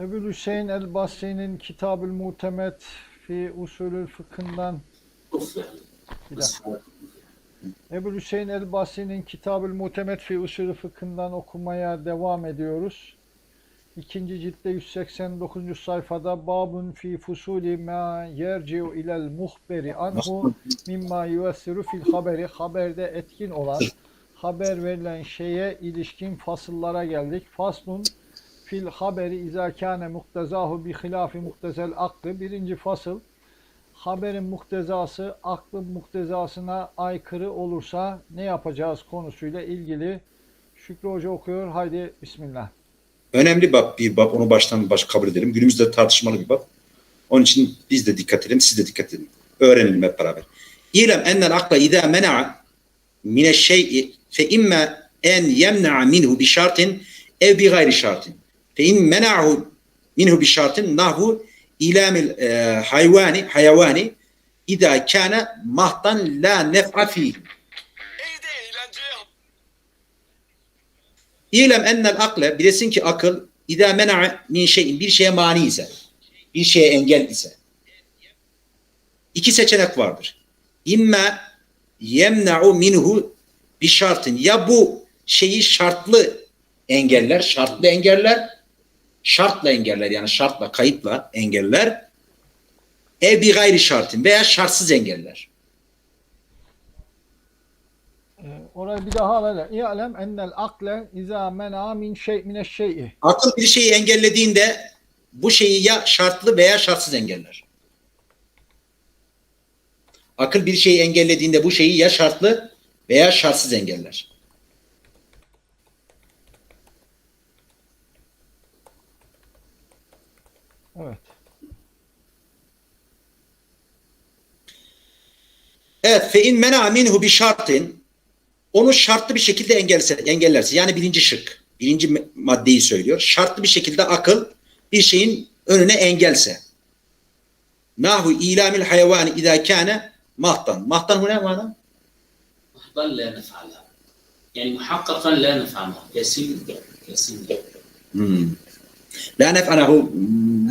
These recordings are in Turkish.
Ebu Hüseyin el-Basri'nin Kitab-ül Mutemet fi usulül fıkhından bir dakika. Ebu Hüseyin el-Basri'nin Kitab-ül Mutemet fi usulü fıkhından okumaya devam ediyoruz. İkinci ciltte 189. sayfada babun fi fusuli ma yerci'u ilel muhberi anhu mimma yuessiru fil haberi haberde etkin olan haber verilen şeye ilişkin fasıllara geldik. Faslun fil haberi izâ kâne muktezahu bi hilâfi muktezel aklı. Birinci fasıl haberin muktezası aklın muktezasına aykırı olursa ne yapacağız konusuyla ilgili Şükrü Hoca okuyor. Haydi Bismillah. Önemli bab bir bab. Onu baştan baş kabul edelim. Günümüzde tartışmalı bir bab. Onun için biz de dikkat edelim. Siz de dikkat edin. Öğrenelim hep beraber. İlem ennel akla idâ mena'a mine şey'i fe imme en yemna'a minhu bi şartin ev bi gayri şartin. Fe in mena'hu minhu bi şartin nahvu ilamil hayvani hayvani idâ kâne mahtan la nef'a yap. İlem ennel akle bilesin ki akıl idâ mena'a min şeyin bir şeye mani ise bir şeye engel ise iki seçenek vardır. İmme yemna'u minhu bir şartın ya bu şeyi şartlı engeller, şartlı engeller, şartla engeller yani şartla, kayıtla engeller ev bir gayri şartın veya şartsız engeller. Ee, orayı bir daha alalım. İ'lem ennel akle izâ men'a min şey mineşşey'i. Akıl bir şeyi engellediğinde bu şeyi ya şartlı veya şartsız engeller. Akıl bir şeyi engellediğinde bu şeyi ya şartlı veya şartsız engeller. Evet. Evet fe in mena minhu bi şartin onu şartlı bir şekilde engelse, engellerse yani birinci şık birinci maddeyi söylüyor. Şartlı bir şekilde akıl bir şeyin önüne engelse. Nahu ilamil hayvani idâ kâne mahtan. Mahtan bu ne mana? Mahtan la nef'ala. Yani muhakkakan la nef'ala. Kesinlikle. Kesinlikle. Hmm. La nef'alahu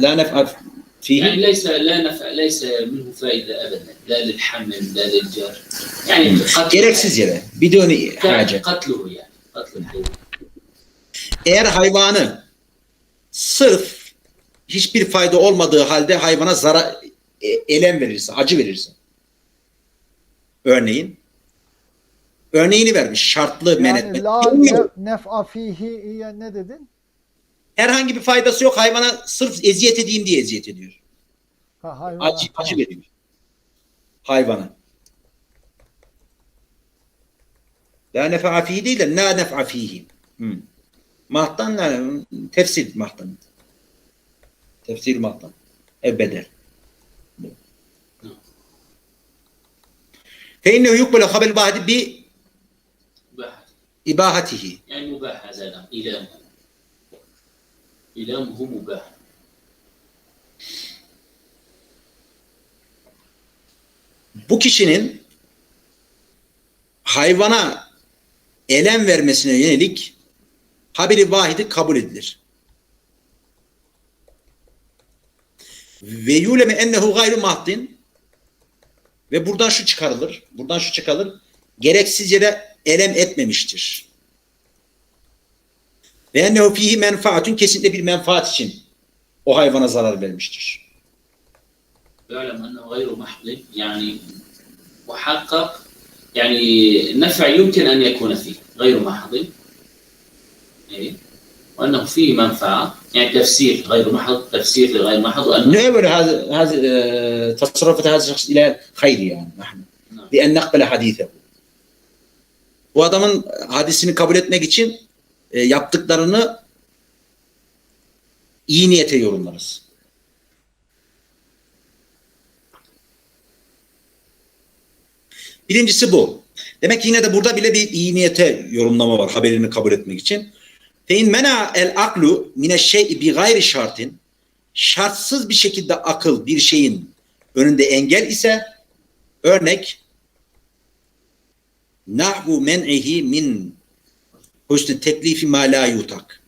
la nef'a fihi يعني ليس لا نفع ليس منه فائده ابدا لا للحمل لا للجر يعني قتل gereksiz yere biduni hace. قتله يعني قتل الحيوان Eğer hayvanı sırf hiçbir fayda olmadığı halde hayvana zarar e, elem verirse, acı verirse. Örneğin örneğini vermiş şartlı men Yani etmek. la Bilmiyorum. ne- nef'a fihi ya ne dedin? herhangi bir faydası yok. Hayvana sırf eziyet edeyim diye eziyet ediyor. Ha, hayvana. Acı, acı veriyor. Hayvana. La nef'a fihi değil de la nef'a fihi. Hmm. Mahtan la, tefsir mahtan. Tefsir mahtan. Ebeder. Fe innehu yukbelu habel vahdi bi ibahatihi. Yani mübahazadan, ilahı. İlemhu mubah. Bu kişinin hayvana elem vermesine yönelik haberi vahidi kabul edilir. Ve yuleme ennehu gayru mahdin ve buradan şu çıkarılır, buradan şu çıkarılır. Gereksiz yere elem etmemiştir. Ve ennehu fihi menfaatün kesinlikle bir menfaat için o hayvana zarar vermiştir. يعلم انه غير محض يعني محقق يعني نفع يمكن ان يكون فيه غير محض إيه؟ وانه فيه منفعه يعني تفسير غير محض تفسير لغير محض وانه نعمل هذا هذا آه، تصرفات هذا الشخص الى خير يعني نحن نعم. بان نقبل حديثه. Bu adamın hadisini kabul etmek için e, yaptıklarını iyi niyete yorumlarız. Birincisi bu. Demek ki yine de burada bile bir iyi niyete yorumlama var haberini kabul etmek için. Fe in mena el aklu mine şey'i bi gayri şartin şartsız bir şekilde akıl bir şeyin önünde engel ise örnek nahvu men'ihi min o işte teklifi mala yutak.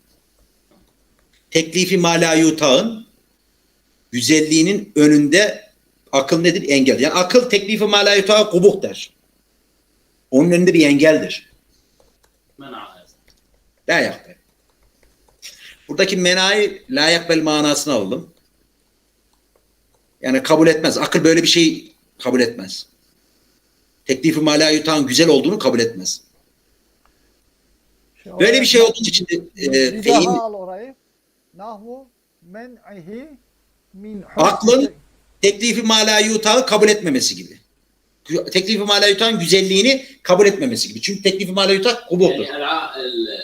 Teklifi mala yutağın güzelliğinin önünde akıl nedir? Engel. Yani akıl teklifi mala yutağa kubuk der. Onun önünde bir engeldir. La yakbel. Buradaki menayı la yakbel manasını aldım. Yani kabul etmez. Akıl böyle bir şey kabul etmez. Teklifi mala yutağın güzel olduğunu kabul etmez. Şey, Böyle bir şey olduğu için e, feyin... al orayı. Nahvu men'ihi min Aklın şey. teklifi malayutağı kabul etmemesi gibi. Teklifi malayutağın güzelliğini kabul etmemesi gibi. Çünkü teklifi malayutağ kubuhtur. Yani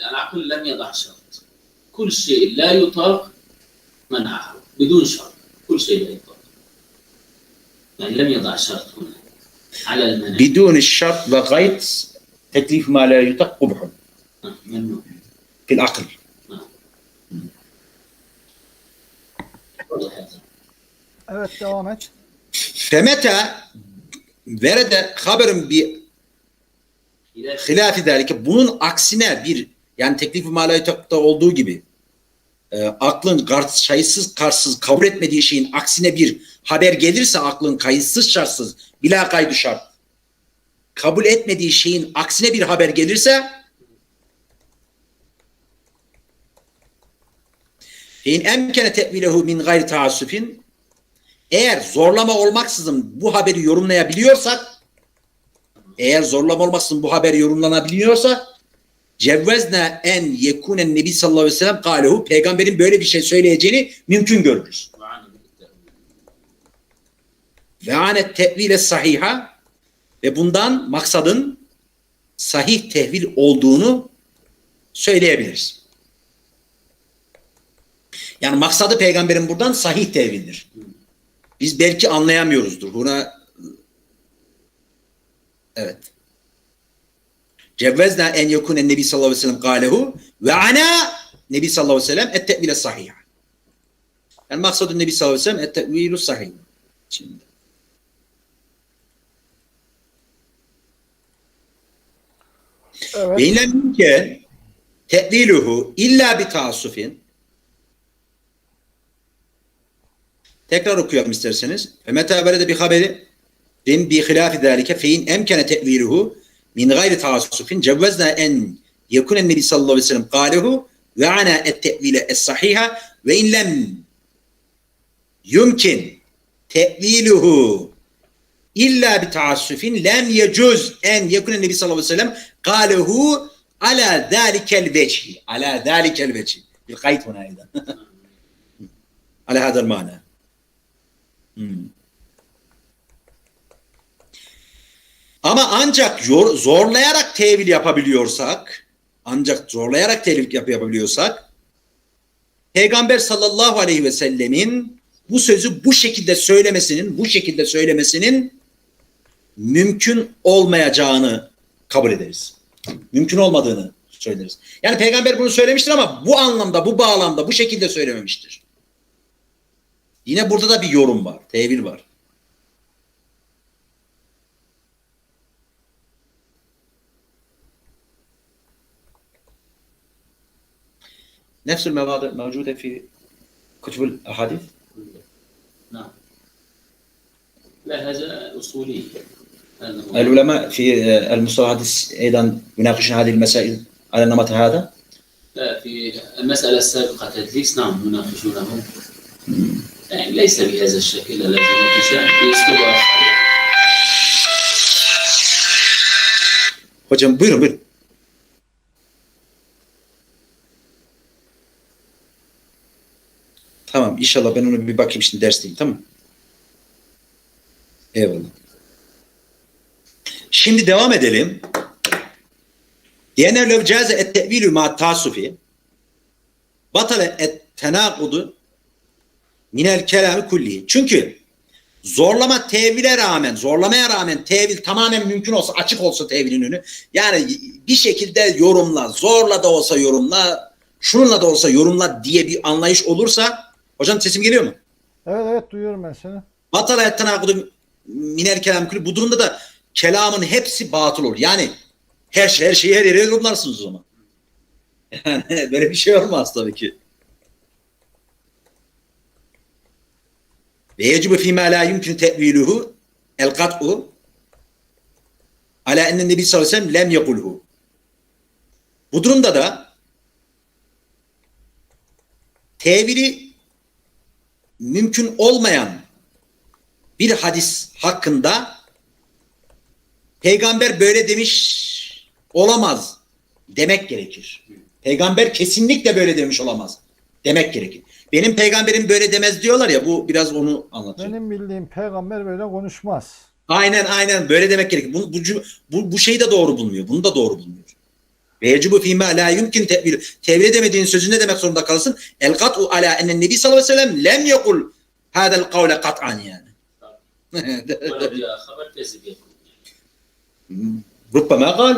el-akul lem yadah şart. Kul şey la yutak men'ahu. Bidun şart. Kul şey la yutak. Yani lem yadah şart. Bidun şart ve gayt teklif malayutağ kubuhtur. آه، ممنوع Fil akıl. واضح هذا Evet devam et. Femete verede haberin bir إذا hilafi derken bunun aksine bir yani teklifi malayutağda olduğu gibi e, aklın kar- kayıtsız karsız kabul etmediği şeyin aksine bir haber gelirse aklın kayıtsız şartsız bila kaydı şart kabul etmediği şeyin aksine bir haber gelirse in emkene tevilehu min gayri taassufin eğer zorlama olmaksızın bu haberi yorumlayabiliyorsak eğer zorlama olmaksızın bu haber yorumlanabiliyorsa cevvezne en yekunen nebi sallallahu aleyhi ve sellem kalehu peygamberin böyle bir şey söyleyeceğini mümkün görürüz. Ve anet tevile sahiha ve bundan maksadın sahih tehvil olduğunu söyleyebiliriz. Yani maksadı peygamberin buradan sahih tevildir. Biz belki anlayamıyoruzdur. Buna evet. Cevvezna en yekune nebi sallallahu aleyhi ve sellem kalehu ve ana nebi sallallahu aleyhi ve sellem et tevile sahiha. Yani maksadı nebi sallallahu aleyhi ve sellem et tevilu sahih. Şimdi. Evet. Ve inlem yumken te'viluhu illa bi taassufin Tekrar okuyalım isterseniz. Ve meta verede bir haberi din bi hilafi zalike fe in emkene te'viluhu min gayri taassufin cevvezna en yekune nebi sallallahu aleyhi ve sellem kalehu ve ana et te'vile es sahiha ve in lem yumkin te'viluhu illa bi taassufin lem yecuz en yekune nebi sallallahu aleyhi ve sellem kalehu ala zalikel vecihi ala zalikel vecihi bil kayıt huna aydan ala hadal mana Hmm. Ama ancak zorlayarak tevil yapabiliyorsak, ancak zorlayarak tevil yap- yapabiliyorsak, Peygamber sallallahu aleyhi ve sellemin bu sözü bu şekilde söylemesinin, bu şekilde söylemesinin mümkün olmayacağını kabul ederiz. Mümkün olmadığını söyleriz. Yani peygamber bunu söylemiştir ama bu anlamda, bu bağlamda, bu şekilde söylememiştir. Yine burada da bir yorum var, tevil var. نفس المواضع موجودة في كتب الأحاديث نعم لا هذا أصولي هذا هو. العلماء في المصطلحات أيضا يناقشون هذه المسائل على النمط هذا لا في المسألة السابقة تدليس نعم يناقشونه يعني ليس بهذا الشكل الذي يناقشه بأسلوب آخر Hocam buyurun buyurun. Tamam inşallah ben onu bir bakayım şimdi dersteyim tamam Eyvallah. Şimdi devam edelim. Diyenler lev caze et tevilü ma tasufi batale et tenakudu minel kelami kulli. Çünkü zorlama tevile rağmen, zorlamaya rağmen tevil tamamen mümkün olsa, açık olsa tevilin önü. Yani bir şekilde yorumla, zorla da olsa yorumla, şununla da olsa yorumla diye bir anlayış olursa, hocam sesim geliyor mu? Evet evet duyuyorum ben seni. Batal ayetten akudu minel kelam kulli. Bu durumda da kelamın hepsi batıl olur. Yani her şey, her şeyi her yere yorumlarsınız o zaman. Yani böyle bir şey olmaz tabii ki. Ve yecibu fîmâ lâ yumkinu te'viluhu el kat'u ala enne nebi sallallahu aleyhi ve sellem lem yekulhu. Bu durumda da tevili mümkün olmayan bir hadis hakkında peygamber böyle demiş olamaz demek gerekir. Peygamber kesinlikle böyle demiş olamaz demek gerekir. Benim peygamberim böyle demez diyorlar ya bu biraz onu anlatıyor. Benim bildiğim peygamber böyle konuşmaz. Aynen aynen böyle demek gerekir. Bu, bu, bu, bu şeyi de doğru bulmuyor. Bunu da doğru bulmuyor. Ve yecibu fîmâ lâ yumkin tevil. Tevil edemediğin sözü ne demek zorunda kalırsın? El kat'u alâ ennen nebi sallallahu aleyhi ve sellem lem yekul hâdel kavle kat'an yani. ولو جاء خبر كذب يكون ربما قال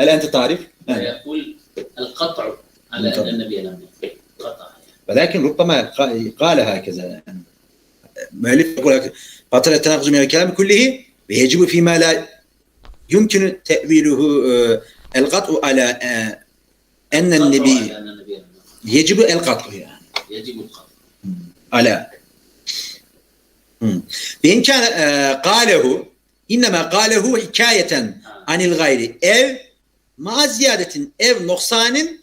هل أنت تعرف؟ يقول القطع على بالضبط. ان النبي لم يقل قطع يعني. ولكن ربما قال هكذا يعني مؤلف يقول هكذا بطل التناقض من الكلام كله ويجب فيما لا يمكن تأويله آه، القطع على آه، أن قطع النبي على ان النبي لم يقل يجب القطع يعني يجب القطع على مم. وإن كان آه، قاله إنما قاله حكاية عن الغير أو مع زيادة أو نقصان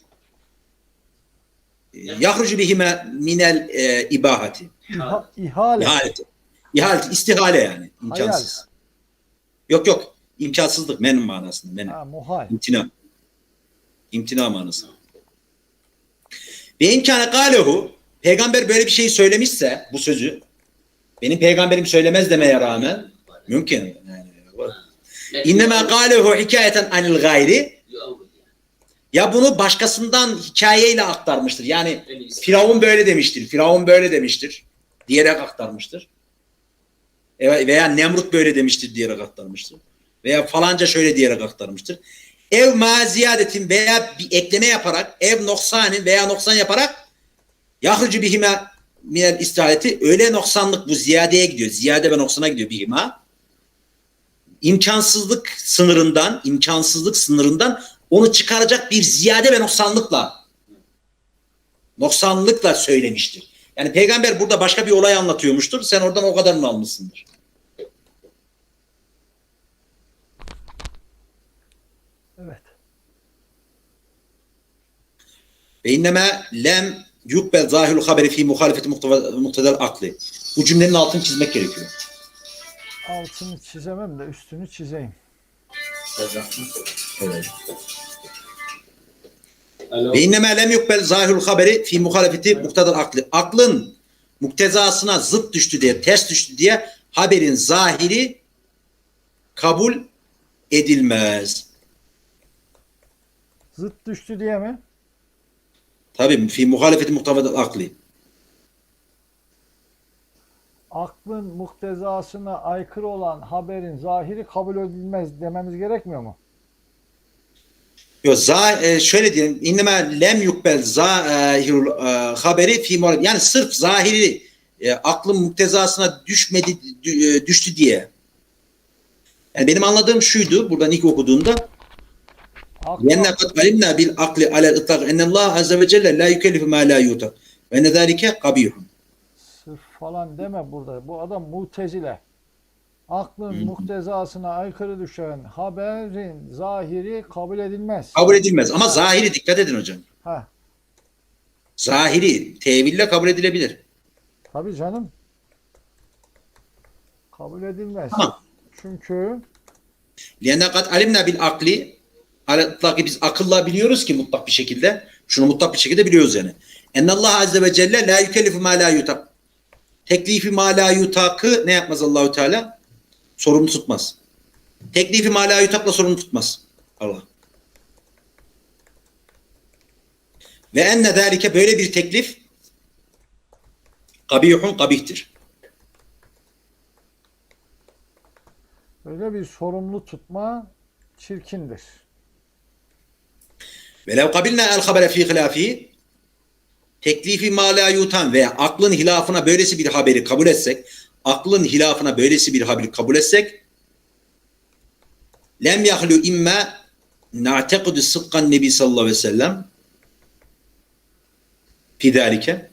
Yahrucu bihime minel e, ibahati. İha, ihale. İhaleti. İstihale yani. imkansız. Hayal. Yok yok. imkansızlık menin manasında. Menin. Ha, muhal. İmtina. İmtina manasında. Ve imkâne gâlehu peygamber böyle bir şey söylemişse bu sözü benim peygamberim söylemez demeye rağmen mümkün. Yani, İnnemâ gâlehu hikayeten anil gayri ya bunu başkasından hikayeyle aktarmıştır. Yani Firavun böyle demiştir, Firavun böyle demiştir diyerek aktarmıştır. E, veya Nemrut böyle demiştir diyerek aktarmıştır. Veya falanca şöyle diyerek aktarmıştır. Ev maziyadetin veya bir ekleme yaparak, ev noksanin veya noksan yaparak yahrucu bihime minel istirahati öyle noksanlık bu ziyadeye gidiyor. Ziyade ve noksana gidiyor bihima imkansızlık sınırından, imkansızlık sınırından onu çıkaracak bir ziyade ve noksanlıkla noksanlıkla söylemiştir. Yani peygamber burada başka bir olay anlatıyormuştur. Sen oradan o kadarını almışsındır. Evet. Ve inneme lem yukbel zahirul haberi fi muhalefeti muhtedel akli. Bu cümlenin altını çizmek gerekiyor. Altını çizemem de üstünü çizeyim. Ve inneme lem yukbel zahirul haberi fi muhalefeti muktadar aklı. Aklın muktezasına zıt düştü diye, ters düştü diye haberin zahiri kabul edilmez. Zıt düştü diye mi? Tabii fi muhalefeti muktadar aklı aklın muktezasına aykırı olan haberin zahiri kabul edilmez dememiz gerekmiyor mu? Yok, za, e, şöyle diyelim. İnneme lem yukbel zahirul e, haberi fi Yani sırf zahiri e, aklın muktezasına düşmedi e, düştü diye. Yani benim anladığım şuydu buradan ilk okuduğumda. Yenna kad alimna bil akli alel itlak ennallah azze ve celle la yükellifu ma la yutak. Ve ne zalike kabihun falan deme burada. Bu adam mutezile. Aklın muhtezasına aykırı düşen haberin zahiri kabul edilmez. Kabul edilmez ama zahiri dikkat edin hocam. Ha. Zahiri teville kabul edilebilir. Tabii canım. Kabul edilmez. Tamam. Çünkü Lenne kat alimna bil akli mutlaki biz akılla biliyoruz ki mutlak bir şekilde. Şunu mutlak bir şekilde biliyoruz yani. Enne Allah azze ve celle la yükellifu ma la yutab. Teklifi ma la yutakı ne yapmaz Allahu Teala? Sorumlu tutmaz. Teklifi ma la yutakla sorumlu tutmaz Allah. Ve enne zalike böyle bir teklif kabihun kabihtir. böyle bir sorumlu tutma çirkindir. Ve lev kabilna el habere fi hilafi teklifi ma la yutan veya aklın hilafına böylesi bir haberi kabul etsek, aklın hilafına böylesi bir haberi kabul etsek lem yahlu imma na'tekidu sıdkan nebi sallallahu aleyhi ve sellem fi zalike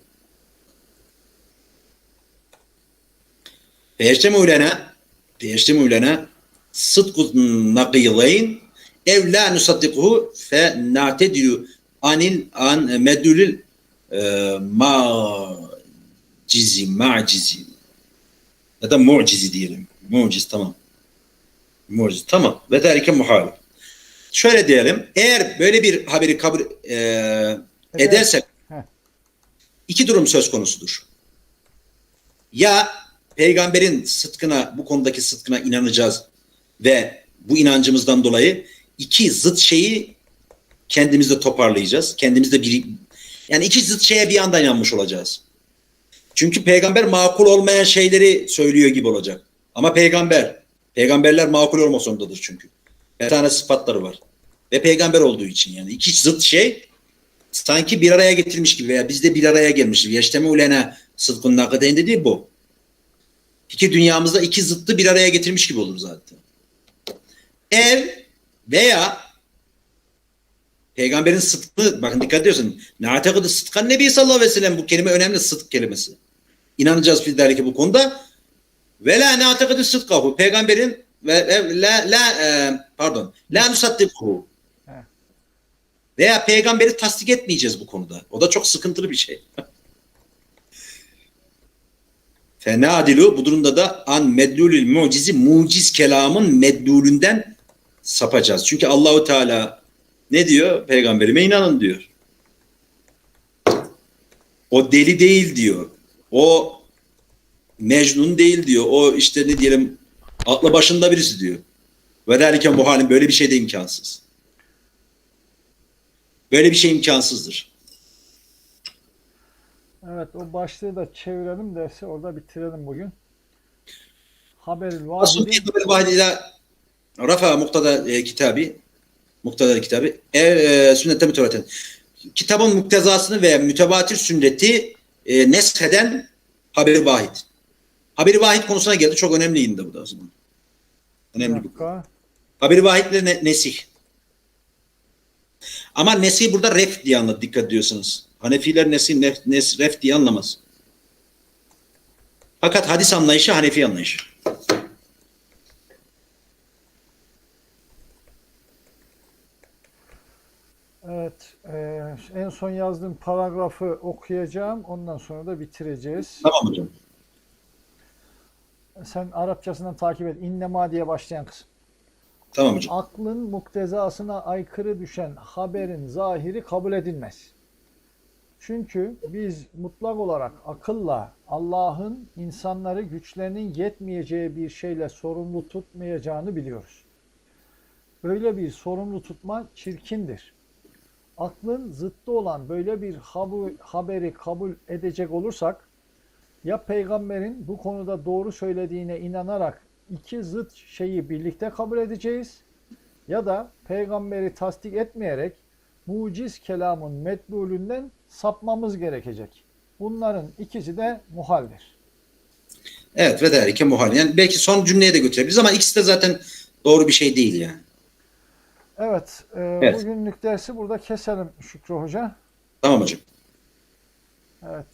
Feyeştemu lena feyeştemu lena sıdku nakileyn ev la nusaddikuhu fe na'tedilu anil an medulil e, ma cizi macizi ya da mucizi diyelim. Muciz tamam. Muciz tamam. Ve terike muhalif. Şöyle diyelim. Eğer böyle bir haberi kabul e, Evet. edersek Heh. iki durum söz konusudur. Ya peygamberin sıdkına bu konudaki sıdkına inanacağız ve bu inancımızdan dolayı iki zıt şeyi kendimizde toparlayacağız. Kendimizde bir yani iki zıt şeye bir anda inanmış olacağız. Çünkü peygamber makul olmayan şeyleri söylüyor gibi olacak. Ama peygamber, peygamberler makul olmak zorundadır çünkü. Bir tane sıfatları var. Ve peygamber olduğu için yani iki zıt şey sanki bir araya getirmiş gibi veya biz de bir araya gelmişiz. Yeşteme ulena sıdkın nakadeyn dediği bu. İki dünyamızda iki zıttı bir araya getirmiş gibi olur zaten. Ev veya peygamberin sıdkını bakın dikkat ediyorsun. Na'tekıdı sıdkan nebi sallallahu aleyhi ve sellem bu kelime önemli sıdk kelimesi. İnanacağız biz ki bu konuda. Ve la na'tekıdı sıdkahu peygamberin ve ve la la e, pardon la nusaddikuhu veya peygamberi tasdik etmeyeceğiz bu konuda. O da çok sıkıntılı bir şey. Fenadilu bu durumda da an medlulül mucizi muciz kelamın medlulünden sapacağız. Çünkü Allahu Teala ne diyor? Peygamberime inanın diyor. O deli değil diyor. O Mecnun değil diyor. O işte ne diyelim aklı başında birisi diyor. Ve derken bu halin böyle bir şey de imkansız. Böyle bir şey imkansızdır. Evet o başlığı da çevirelim dersi orada bitirelim bugün. Haberil Asıl vahidi rafa muktada e, kitabı muktada kitabı e, e, sünnette mütevatir. Kitabın muktezasını veya mütevatir sünneti e, nesheden haberi vahid. Haberi vahid konusuna geldi. Çok önemliydi de bu da o zaman. Önemli bir dakika. Haberi vahitle ne, nesih. Ama nesih burada ref diye anladı dikkat ediyorsanız. Hanefiler nesih nef, nes, ref diye anlamaz. Fakat hadis anlayışı Hanefi anlayışı. Evet e, en son yazdığım paragrafı okuyacağım. Ondan sonra da bitireceğiz. Tamam hocam. Sen Arapçasından takip et. İnnema diye başlayan kısım. Tamam hocam. Aklın muktezasına aykırı düşen haberin zahiri kabul edilmez. Çünkü biz mutlak olarak akılla Allah'ın insanları güçlerinin yetmeyeceği bir şeyle sorumlu tutmayacağını biliyoruz. Böyle bir sorumlu tutma çirkindir. Aklın zıttı olan böyle bir haberi kabul edecek olursak ya peygamberin bu konuda doğru söylediğine inanarak iki zıt şeyi birlikte kabul edeceğiz ya da peygamberi tasdik etmeyerek muciz kelamın metbulünden sapmamız gerekecek. Bunların ikisi de muhaldir. Evet ve derike muhal. Yani belki son cümleye de götürebiliriz ama ikisi de zaten doğru bir şey değil yani. Evet, e, Evet. bugünlük dersi burada keselim Şükrü Hoca. Tamam hocam. Evet,